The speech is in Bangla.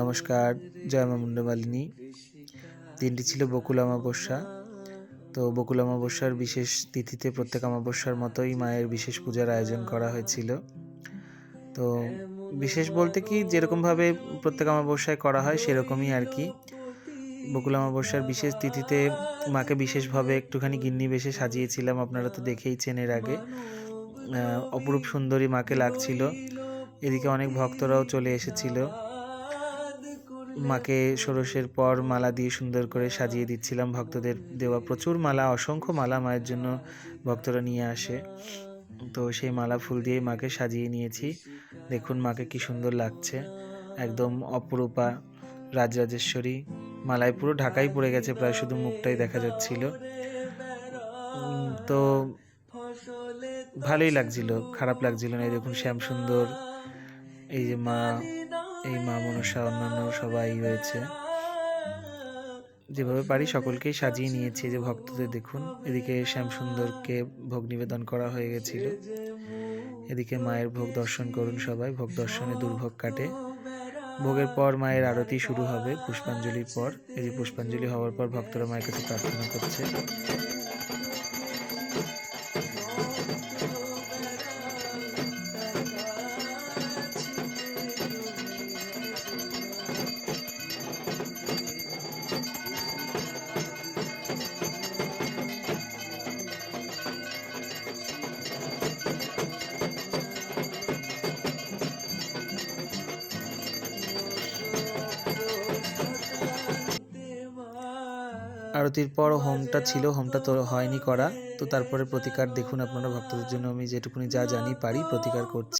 নমস্কার, জয় মা মুন্ডমালিনী। দিনটি ছিল বকুল অমাবস্যা। তো বকুল অমাবস্যার বিশেষ তিথিতে প্রত্যেক অমাবস্যার মতোই মায়ের বিশেষ পূজার আয়োজন করা হয়েছিল। তো বিশেষ বলতে কি, যেরকমভাবে প্রত্যেক অমাবস্যায় করা হয় সেরকমই আর কি। বকুল অমাবস্যার বিশেষ তিথিতে মাকে বিশেষভাবে একটুখানি গিন্নি বেশে সাজিয়েছিলাম, আপনারা তো দেখেইছেন এর আগে। অপরূপ সুন্দরী মাকে লাগছিল। এদিকে অনেক ভক্তরাও চলে এসেছিল। মাকে ষোড়শের পর মালা দিয়ে সুন্দর করে সাজিয়ে দিচ্ছিলাম ভক্তদের দেওয়া প্রচুর মালা, অসংখ্য মালা মায়ের জন্য ভক্তরা নিয়ে আসে। তো সেই মালা ফুল দিয়ে মাকে সাজিয়ে নিয়েছি। দেখুন মাকে কি সুন্দর লাগছে। একদম অপরূপা, রাজরাজেশ্বরী। মালায় পুরো ঢাকাই পড়ে গেছে, প্রায় শুধু মুখটাই দেখা যাচ্ছিল। তো ভালোই লাগছিল, খারাপ লাগছিল না। দেখুন, শ্যাম সুন্দর। এই যে মা এই মা মনসা অন্যান্য সবাই রয়েছে। যেভাবে পারি সকলকেই সাজিয়ে নিয়েছি, যে ভক্তদের দেখুন। এদিকে শ্যাম সুন্দরকে ভোগ নিবেদন করা হয়ে গেছিল। এদিকে মায়ের ভোগ দর্শন করুন সবাই, ভোগ দর্শনে দুর্ভোগ কাটে। ভোগের পর মায়ের আরতি শুরু হবে, পুষ্পাঞ্জলির পর। এই যে পুষ্পাঞ্জলি হওয়ার পর ভক্তরা মায়ের কাছে প্রার্থনা করছে। আরতির পর হোমটা ছিল, হোমটা তো হয়নি করা। তো তারপরে প্রতিকার দেখুন আপনারা ভক্তদের জন্য। আমি যেটুকুনি যা জানি পারি প্রতিকার করছি।